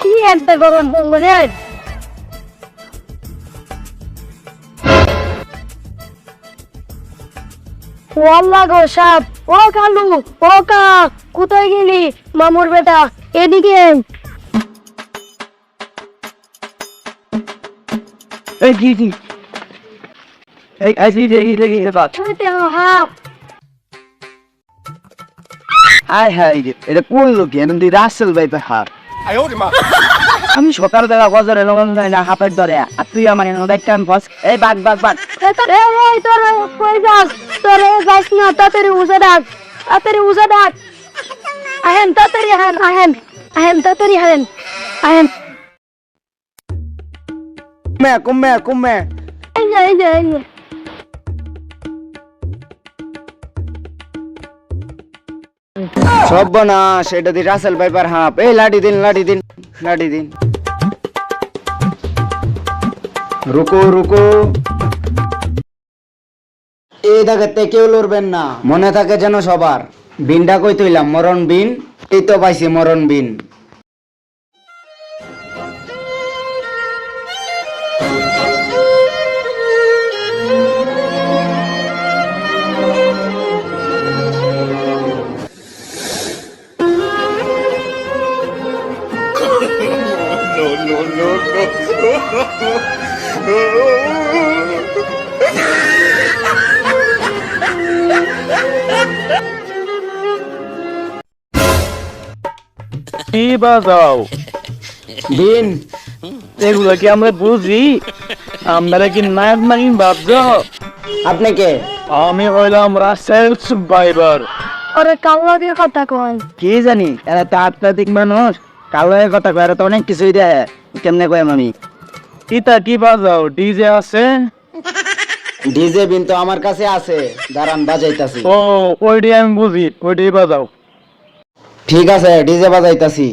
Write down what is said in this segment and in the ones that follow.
কি একটা গরম বলবে ওয়াল্লা গো সাপ ও কালু ও কা কোথায় গেলি মামুর বেটা? এদিকে এই ছুঁতে হাপ হাই হাই এটা কোন লোক? তুই রাসেল ভাই হার। আমি সকাল বেলা গজরে লগন যাই না হাফের ধরে আর তুই আমার এনে দেখতে আমি বস। এই বাদ বাদ বাদ এ এই তোর কই যাস? তোর এই যাস না তাড়াতাড়ি উজে ডাক। তাড়াতাড়ি উজে ডাক। আহেন তাড়াতাড়ি আহেন আহেন। আহেন তাড়াতাড়ি আহেন। আহেন। কুমে কুমে কুমে এই যে এই যে এই যে। সব না সেটা দি রাসেল ভাইপার হাঁপ এই, লাঠি দিন লাঠি দিন লাঠি দিন। রুকো রুকো। এই কেউ লড়বেন না। মনে থাকে যেন সবার। বিনটা কই তুইলাম মরণ বিন? এই তো পাইছি মরণ বিন। কি বাজাও বিন এগুলো কি আমরা বুঝি। আমরা কি নায়ক নাগিন ভাবছ আপনি কে? আমি হইলাম রাসেল বাইবার ওরে কাল্লা দিয়ে কথা কয় কি জানি এরা তো আত্মাধিক মানুষ। কালো কথা কয় এরা তো অনেক কিছুই দেয়। কেমনে কয় আমি? ইতা কি বাজাও ডিজে আছে? ডিজে বিন তো আমার কাছে আছে। দাঁড়ান বাজাইতাছি। ও ওইটি আমি বুঝি ওইটি বাজাও। ঠিক আছে ডিজে বাজাইতাছি।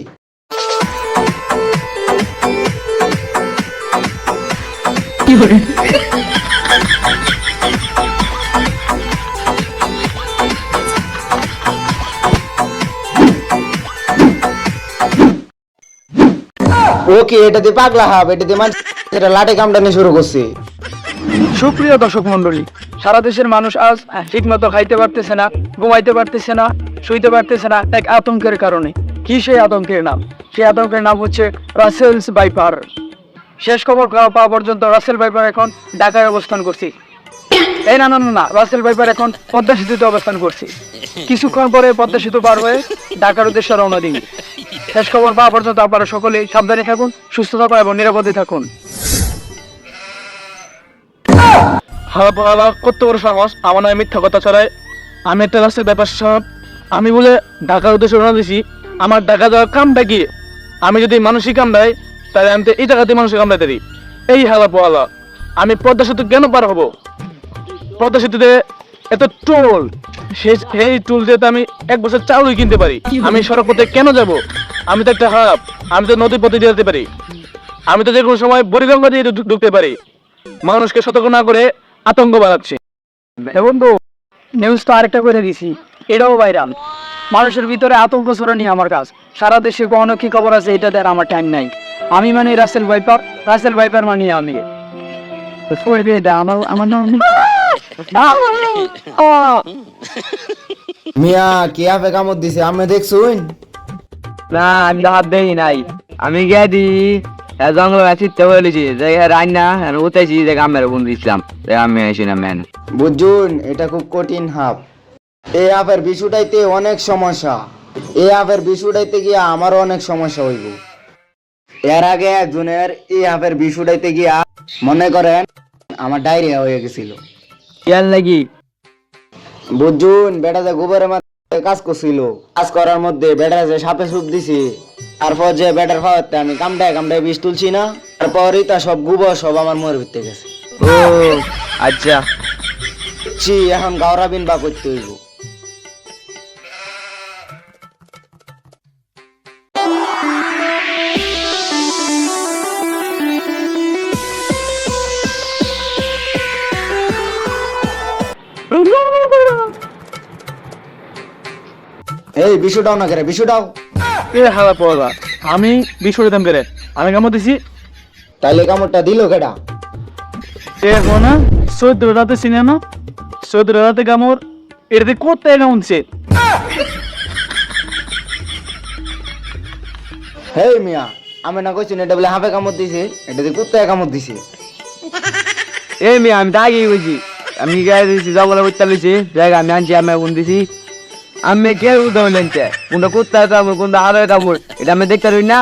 ওকে এটা দিয়ে পাগলা হাব এটা দিয়ে মানুষ এটা লাঠি কামটানি শুরু করছে? সুপ্রিয় দর্শক মন্ডলী সারা দেশের মানুষ আজ ঠিক মতো খাইতে পারতেছে না, ঘুমাইতে পারতেছে না, শুইতে পারতেছে না এক আতঙ্কের কারণে। কি সেই আতঙ্কের নাম? সেই আতঙ্কের নাম হচ্ছে রাসেলস বাইপার শেষ খবর পাওয়া পর্যন্ত রাসেল বাইপার এখন ঢাকায় অবস্থান করছি। এই না না না রাসেল বাইপার এখন পদ্মা সেতুতে অবস্থান করছি। কিছুক্ষণ পরে পদ্মা সেতু পার হয়ে ঢাকার উদ্দেশ্যে রওনা দিন শেষ খবর পাওয়া পর্যন্ত আপনারা সকলেই সাবধানে থাকুন, সুস্থ থাকুন এবং নিরাপদে থাকুন। বাবা কত সাহস, আমার মিথ্যা কথা ছড়ায়। আমি একটা রাস্তার ব্যাপার সব আমি বলে ঢাকার উদ্দেশ্যে রওনা দিছি। আমার ঢাকা যাওয়ার কামটা কি? আমি যদি মানসিক কামড়াই তাহলে আমি তো এই জায়গাতে দিই এই হালা পোহালা আমি পদ্মা সেতু কেন পার হব? পদ্মা সেতুতে এত টোল। সেই টুল দিয়ে আমি এক বছর চাউলই কিনতে পারি। আমি সড়ক পথে কেন যাব? আমি তো একটা খারাপ আমি তো পথে যেতে পারি। আমি তো যে কোনো সময় বরিগঙ্গা দিয়ে ঢুকতে পারি। মানুষকে সতর্ক না করে আতঙ্ক বাড়াচ্ছে। বন্ধু নিউজ তো আরেকটা করে দিছি। এটাও ভাইরাল মানুষের ভিতরে আতঙ্ক ছড়ানি আমার কাজ। সারা দেশে কোনো কি খবর আছে এটা দেওয়ার আমার টাইম নাই। আমি মানে রাসেল ভাইপার রাসেল ভাইপার মানি আমি। দিয়ে আমার নাম মিয়া কি আপে কামড় দিছে? আমি দেখছুন। না আমি তো হাত দেই নাই। আমি গিয়ে দি জঙ্গল চিত্তে বলেছি যে রান্না উঠেছি যে গ্রামের বন্ধু ইসলাম আমি আসি না ম্যান। বুঝুন এটা খুব কঠিন হাফ এই হাফের বিষুটাইতে অনেক সমস্যা। এই হাফের বিষুটাইতে গিয়া আমারও অনেক সমস্যা হইব। এর আগে একজনের এই হাফের বিষুটাইতে গিয়া মনে করেন আমার ডায়রিয়া হয়ে গেছিল। ইয়ার লাগি? বুঝুন বেটা যে গোবরের মাথায় কাজ করছিল কাজ করার মধ্যে বেটা যে সাপে সুপ দিছি। তারপর যে ব্যাটার খাওয়াতে আমি কামটায় কামটায় বিষ তুলছি না। তারপরই তা সব গোবর সব আমার মরে ভিতরে গেছে। ও আচ্ছা। ছি এখন গাওরা বিন বা করতে হইব। এই বিশুটাও না করে বিশুটাও। এ হালা পড়া আমি বিশ করে আমি কামড় দিছি। তাইলে কামড়টা দিল কেডা? এ এখন না চোদ্দ রাতে চিনে না চোদ্দ রাতে কামড় এটাতে কোথায় কামড় দিছে? হেই মিয়া আমি না কইছি এটা বলে হাফে কামড় দিছে এটা দিয়ে কুত্তায় কামড় দিছে? এই মেয়ে আমি তো আগেই বলছি আমি গায়ে দিয়েছি জঙ্গলে উঠতে লইছি জায়গা আমি আনছি আমি ফোন দিছি। আমি কে উদাহরণ লেনছে কোনটা কোথায় কামড় কোনটা আরও কামড় এটা আমি দেখতে পারি না।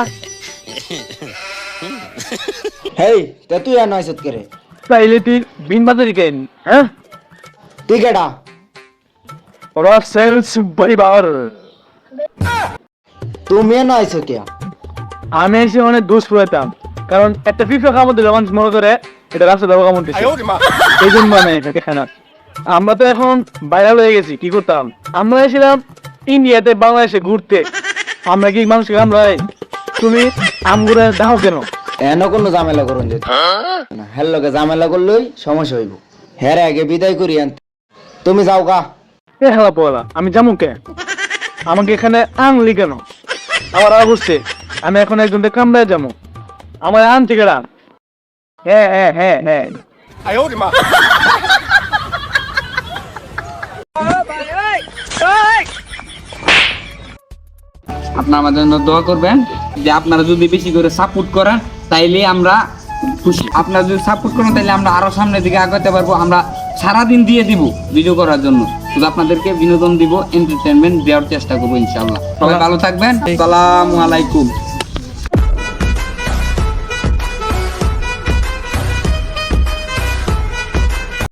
হেই তা তুই আর নয় করে তাইলে তুই বিন বাজারি কেন হ্যাঁ? তুই কেডা? ওরা সেলস পরিবার। তুমি নয় কে আমি এসে অনেক দোষ পুরাতাম কারণ একটা ফিফা কামড় দিলে মানুষ মনে করে এটা রাস্তা দেবো কামড় দিচ্ছে এই জন্য আমি এটাকে খানা আমরা তো এখন বাইরে হয়ে গেছি কি করতাম? আমরা এসেছিলাম ইন্ডিয়াতে বাংলাদেশে ঘুরতে। আমরা কি মানুষকে কামড়াই? তুমি আমগুলো দাও কেন? এন কোনো ঝামেলা করুন যেত না হ্যার লগে ঝামেলা করলেই সমস্যা হইব। হ্যাঁ আগে বিদায় করি আনতে তুমি যাও গা। এ হেলা পোলা আমি যাব কে? আমাকে এখানে আনলি কেন? আমার আগে বুঝছে আমি এখন একজনকে কামড়ায় যাব আমার আনতে গেলাম হ্যাঁ হ্যাঁ হ্যাঁ হ্যাঁ। আপনারা আমাদের জন্য দোয়া করবেন যে আপনারা যদি বেশি করে সাপোর্ট করেন তাইলে আমরা খুশি। আপনারা যদি সাপোর্ট করেন তাইলে আমরা আরও সামনের দিকে আগাতে পারব। আমরা সারাদিন দিয়ে দিব ভিডিও করার জন্য। শুধু আপনাদেরকে বিনোদন দিব এন্টারটেনমেন্ট দেওয়ার চেষ্টা করব ইনশাআল্লাহ। সবাই ভালো থাকবেন। সালাম আলাইকুম।